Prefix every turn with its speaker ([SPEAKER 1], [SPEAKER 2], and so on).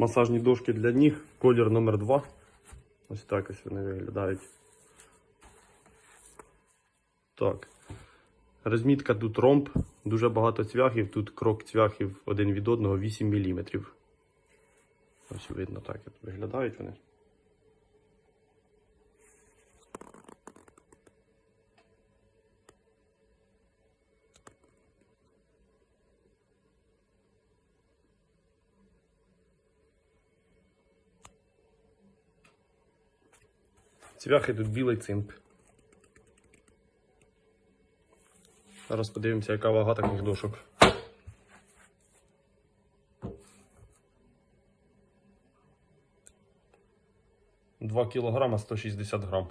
[SPEAKER 1] Масажні дошки для ніг, колір номер 2 Ось так ось вони виглядають. Так. Розмітка тут ромб, дуже багато цвяхів, тут крок цвяхів один від одного 8 мм. Ось видно так виглядають вони. Цвяхи тут білий цинк. Зараз подивимося, яка вага таких дошок. Два кілограма 160 грам.